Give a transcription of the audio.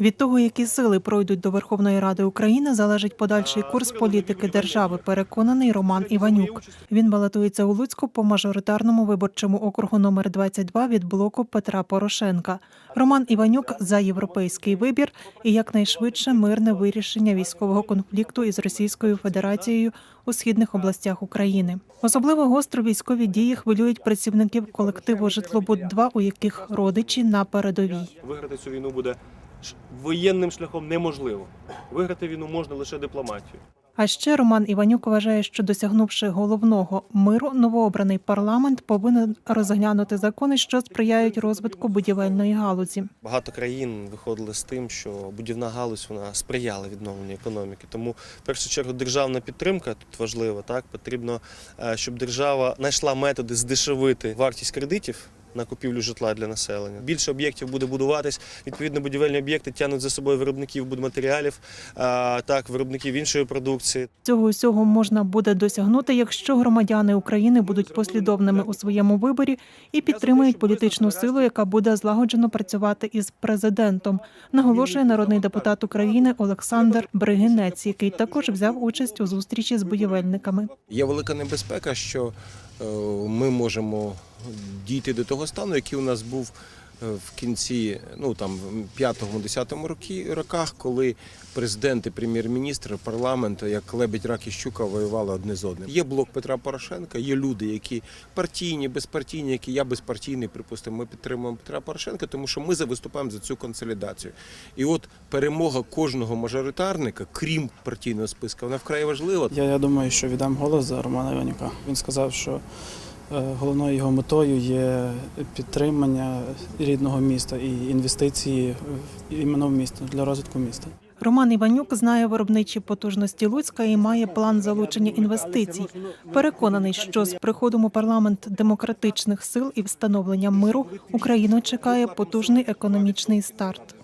Від того, які сили пройдуть до Верховної Ради України, залежить подальший курс політики держави. Переконаний Роман Іванюк. Він балотується у Луцьку по мажоритарному виборчому округу номер 22 від блоку Петра Порошенка. Роман Іванюк за європейський вибір і якнайшвидше мирне вирішення військового конфлікту із Російською Федерацією у східних областях України. Особливо гостро військові дії хвилюють працівників колективу Житлобуд 2 у яких родичі на передовій. Виграти цю війну буде воєнним шляхом неможливо. Виграти війну можна лише дипломатією. А ще Роман Іванюк вважає, що досягнувши головного миру, новообраний парламент повинен розглянути закони, що сприяють розвитку будівельної галузі. Багато країн виходили з тим, що будівна галузь вона сприяла відновленню економіки. Тому в першу чергу державна підтримка тут важлива. Так потрібно, е, щоб держава знайшла методи здешевити вартість кредитів. На купівлю житла для населення більше об'єктів буде будуватись. Відповідно, будівельні об'єкти тягнуть за собою виробників будматеріалів, а, так виробників іншої продукції. Цього усього можна буде досягнути, якщо громадяни України будуть послідовними у своєму виборі і підтримують політичну силу, яка буде злагоджено працювати із президентом. Наголошує народний депутат України Олександр Бригинець, який також взяв участь у зустрічі з будівельниками. Є велика небезпека, що ми можемо дійти до того стану, який у нас був е, в кінці, ну там 5-10 роки роках, коли президент і прем'єр-міністр, парламент, як лебедь, рак і щука, воювали одне з одним. Є блок Петра Порошенка, є люди, які партійні, безпартійні, які я безпартійний, припустимо, ми підтримуємо Петра Порошенка, тому що ми виступаємо за цю консолідацію. І от перемога кожного мажоритарника, крім партійного списку, вона вкрай важлива. Я, я думаю, що віддам голос за Романа Іванюка. Він сказав, що головною його метою є підтримання рідного міста і інвестиції іменно в місто для розвитку міста. Роман Іванюк знає виробничі потужності Луцька і має план залучення інвестицій. Переконаний, що з приходом у парламент демократичних сил і встановленням миру Україну чекає потужний економічний старт.